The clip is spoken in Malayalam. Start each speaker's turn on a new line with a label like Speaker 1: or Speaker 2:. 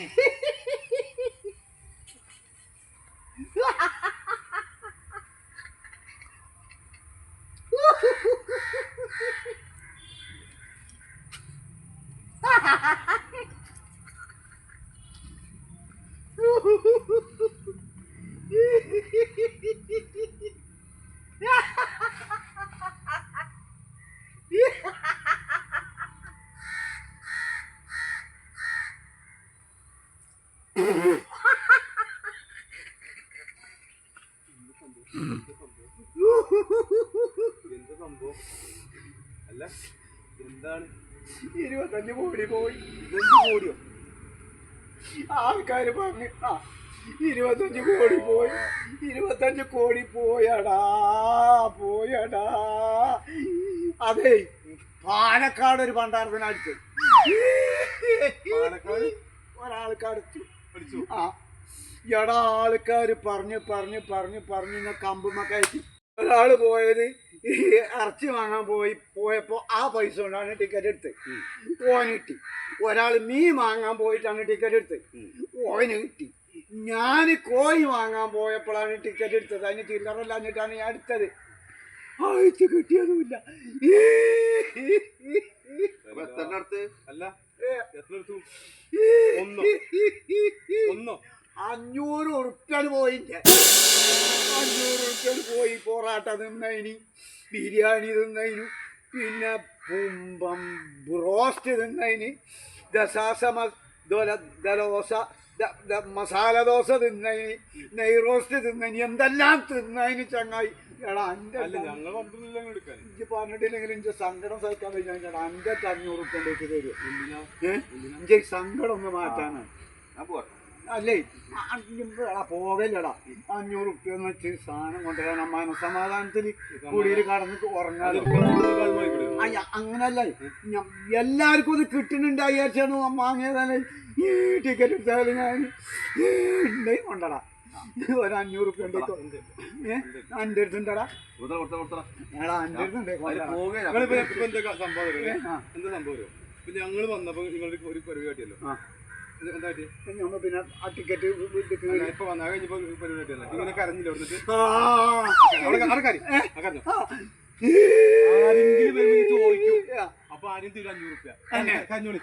Speaker 1: എന്ത് എന്താണ്?
Speaker 2: ഇരുപത്തഞ്ച് കോടി പോയി.
Speaker 1: ഇതെന്ത് കോടിയോ?
Speaker 2: ആൾക്കാര് പറഞ്ഞു ആ ഇരുപത്തഞ്ച് കോടി പോയി. ഇരുപത്തഞ്ച് കോടി പോയടാ പോയടാ. അതെ പാലക്കാട് ഒരു പണ്ടാരത്തിന് അടിച്ചു.
Speaker 1: പാലക്കാട്?
Speaker 2: ഒരാൾക്ക് അടിച്ചു. ആ എടാ ആൾക്കാര് പറഞ്ഞ് പറഞ്ഞ് പറഞ്ഞ് പറഞ്ഞ് കമ്പുമൊക്കെ കമ്പുമ്മ ഒരാൾ പോയത് ഈ ഇറച്ചി വാങ്ങാൻ പോയി പോയപ്പോൾ ആ പൈസ കൊണ്ടാണ് ടിക്കറ്റ് എടുത്ത് ഓന് കിട്ടി. ഒരാൾ മീൻ വാങ്ങാൻ പോയിട്ടാണ് ടിക്കറ്റ് എടുത്ത് ഓന് കിട്ടി. ഞാൻ കോഴി വാങ്ങാൻ പോയപ്പോഴാണ് ടിക്കറ്റ് എടുത്തത്. അതിന് ചില്ലറല്ലാഞ്ഞിട്ടാണ് ഞാൻ എടുത്തത്. ആഴ്ച കിട്ടിയതുമില്ല.
Speaker 1: അല്ല. എത്ര ഒന്നോ? ഒന്നോ?
Speaker 2: അഞ്ഞൂറ് ഉറുപ്പ്യാണ് പോയില്ല അഞ്ഞൂറ് ഉറുപ്പ്യാണ് പോയി പൊറാട്ട തിന്നതിന് ബിരിയാണി തിന്നതിന് പിന്നെ പുമ്പം ബ്രോസ്റ്റ് തിന്നതിന് ദശാസമ ദോല ദലോസ മസാല ദോശ തിന്നതിന് നെയ് റോസ്റ്റ് തിന്നതിന് എന്തെല്ലാം തിന്നതിന് ചങ്ങായി. എടാ എനിക്ക് പറഞ്ഞിട്ടില്ലെങ്കിൽ എനിക്ക് സങ്കടം സഹിക്കാൻ പറ്റില്ല അഞ്ചെട്ട് അഞ്ഞൂറ് ഉറുപ്പ്യ തരും. എനിക്ക് സങ്കടം ഒന്ന് മാറ്റാനാണ് അല്ലേ? പോകല്ലടാ. അഞ്ഞൂറ് ഉറുപ്പ്യ എന്ന് വെച്ച് സാധനം കൊണ്ടുവരാൻ മനസമാധാനത്തിൽ കുടിയിൽ കടന്ന് ഉറങ്ങാതെ അയ്യ അങ്ങനല്ല. എല്ലാവർക്കും ഇത് കിട്ടുന്നുണ്ട്. അമ്മ വാങ്ങിയതാണ്. ഈ ടിക്കറ്റ് എടുത്താലും ഞാൻ ഉണ്ടേ കൊണ്ടടാ. ഒരു അഞ്ഞൂറ് ഉറുപ്പ്യ ഉണ്ട് എന്റെ അടുത്തുണ്ടടാ എടാ എന്റെ അടുത്തുണ്ടേ
Speaker 1: സംഭവം. എന്താ സംഭവം അറിയോ? ഇപ്പൊ ഞങ്ങൾ വന്നപ്പോ നിങ്ങൾ ഒരു പരിപാടി
Speaker 2: ഞമ്മ പിന്നെ ആ ടിക്കറ്റ്
Speaker 1: ഇപ്പൊ വന്ന കഴിഞ്ഞപ്പോ പരിപാടി ഇങ്ങനെ കരഞ്ഞില്ല അപ്പൊ ആരും തരും അഞ്ഞൂറ് റുപ്യ? കഞ്ഞോളി